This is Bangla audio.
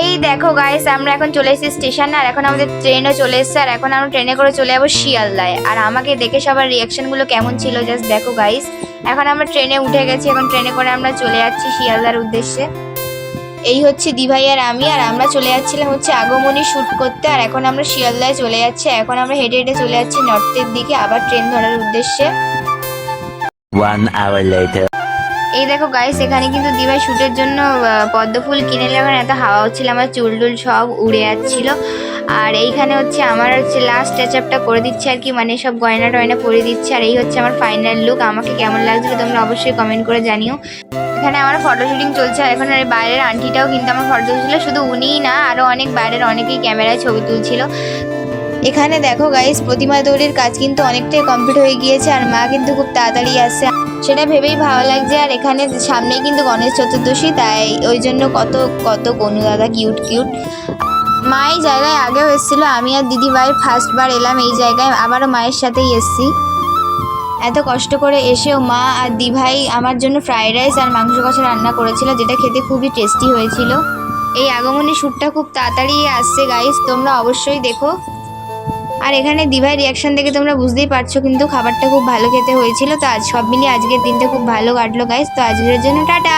এই দেখো গাইস আমরা এখন চলে এসেছি স্টেশনে আর এখন আমাদের ট্রেনও চলে এসেছে, আর এখন আমরা ট্রেনে করে চলে যাব শিয়ালদায়। আর আমাকে দেখে সবার রিয়াকশনগুলো কেমন ছিল জাস্ট দেখো গাইস এখন আমরা ট্রেনে উঠে গেছি, এখন ট্রেনে করে আমরা চলে যাচ্ছি শিয়ালদার উদ্দেশ্যে। এই হচ্ছে দিভাই আর আমি, আর আমরা চলে যাচ্ছিলাম হচ্ছে আগমনী শ্যুট করতে, আর এখন আমরা শিয়ালদায় চলে যাচ্ছি এখন আমরা হেঁটে হেঁটে চলে যাচ্ছি নর্থের দিকে, আবার ট্রেন ধরার উদ্দেশ্যে। One hour later. এই দেখো গাইস এখানে কিন্তু দিভাই শুটের জন্য পদ্ম ফুল কিনে নিলাম। এত হাওয়া হচ্ছিল, আমার চুল টুল সব উড়ে যাচ্ছিল। আর এইখানে হচ্ছে আমার হচ্ছে লাস্ট টাচ আপটা করে দিচ্ছে আর কি মানে সব গয়না টয়না পরে দিচ্ছে। আর এই হচ্ছে আমার ফাইনাল লুক আমাকে কেমন লাগছিল তোমরা অবশ্যই কমেন্ট করে জানিও। এখানে আমার ফটো শুটিং চলছে, আর এখন আর বাইরের আন্টিটাও কিন্তু আমার ফটো তুলছিল, শুধু উনিই না আরও অনেক বাইরের অনেকেই ক্যামেরায় ছবি তুলছিল। এখানে দেখো গাইস প্রতিমা তৈরির কাজ কিন্তু অনেকটাই কমপ্লিট হয়ে গিয়েছে আর মা কিন্তু খুব তাড়াতাড়ি আসছে। সেটা ভেবেই ভালো লাগছে আর এখানে সামনেই কিন্তু গণেশ চতুর্দশী, তাই ওই জন্য কত কত কনু দাদা কিউট কিউট মা এই জায়গায় আগেও এসেছিল, আমি আর দিদি ভাই ফার্স্ট বার এলাম এই জায়গায়, আবারও মায়ের সাথেই এসছি। এত কষ্ট করে এসেও মা আর দিভাই আমার জন্য ফ্রাইড রাইস আর মাংস কষা রান্না করেছিল, যেটা খেতে খুবই টেস্টি হয়েছিল। এই আগমনী শ্যুটটা খুব তাড়াতাড়ি আসছে গাইস তোমরা অবশ্যই দেখো। আর এখানে দিভাই রিয়াকশন দেখে তোমরা বুঝতেই পারছ, কিন্তু খাবারটা খুব ভালো খেতে হয়েছিল। তো আজ সব মিলিয়ে আজকের দিনটা খুব ভালো কাটলো গাইস তো আজকের জন্য টাটা।